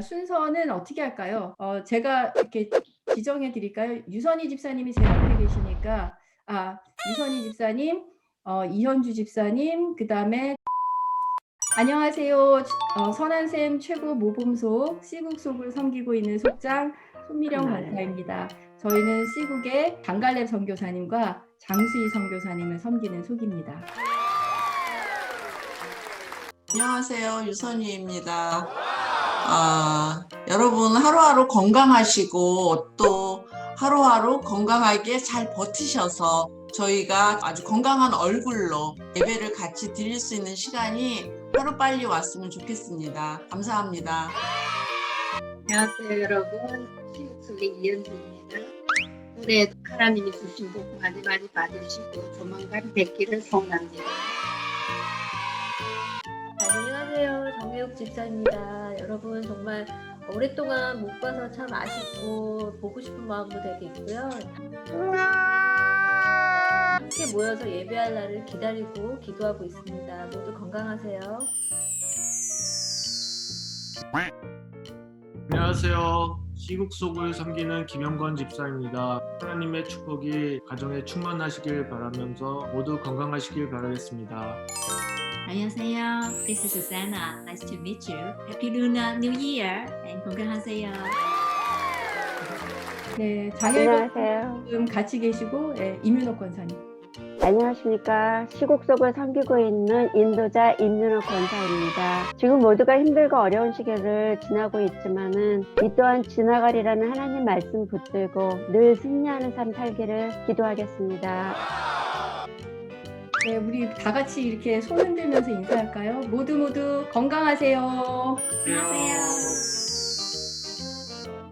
순서는 어떻게 할까요? 어, 제가 이렇게 지정해 드릴까요? 유선희 집사님이 제 옆에 계시니까 아 유선희 집사님, 어, 이현주 집사님, 그 다음에 안녕하세요. 어, 선한샘 최고 모범소 시국속을 섬기고 있는 속장 손미령 네. 권사입니다. 저희는 시국의 장갈렙 선교사님과 장수희 선교사님을 섬기는 속입니다. 안녕하세요. 유선희입니다. 아, 여러분 하루하루 건강하시고 또 하루하루 건강하게 잘 버티셔서 저희가 아주 건강한 얼굴로 예배를 같이 드릴 수 있는 시간이 하루 빨리 왔으면 좋겠습니다. 감사합니다. 안녕하세요 여러분 시국속의 이현주입니다 올해 하나님이 주신 복 많이 많이 받으시고 조만간 뵙기를 소원합니다 정혜욱 집사입니다. 여러분 정말 오랫동안 못 봐서 참 아쉽고 보고 싶은 마음도 되게 있고요. 함께 모여서 예배할 날을 기다리고 기도하고 있습니다. 모두 건강하세요. 안녕하세요. 시국 속을 섬기는 김영건 집사입니다. 하나님의 축복이 가정에 충만하시길 바라면서 모두 건강하시길 바라겠습니다. 안녕하세요. This is Susanna. Nice to meet you. Happy Lunar New Year and 건강하세요. 네, 안녕하세요. 지금 같이 계시고 예, 이민호 권사님. 안녕하십니까. 시국 속을 섬기고 있는 인도자 임윤호 권사입니다. 지금 모두가 힘들고 어려운 시기를 지나고 있지만은 이 또한 지나가리라는 하나님 말씀 붙들고 늘 승리하는 삶 살기를 기도하겠습니다. 네, 우리 다 같이 이렇게 손 흔들면서 인사할까요? 모두 모두 건강하세요. 안녕하세요.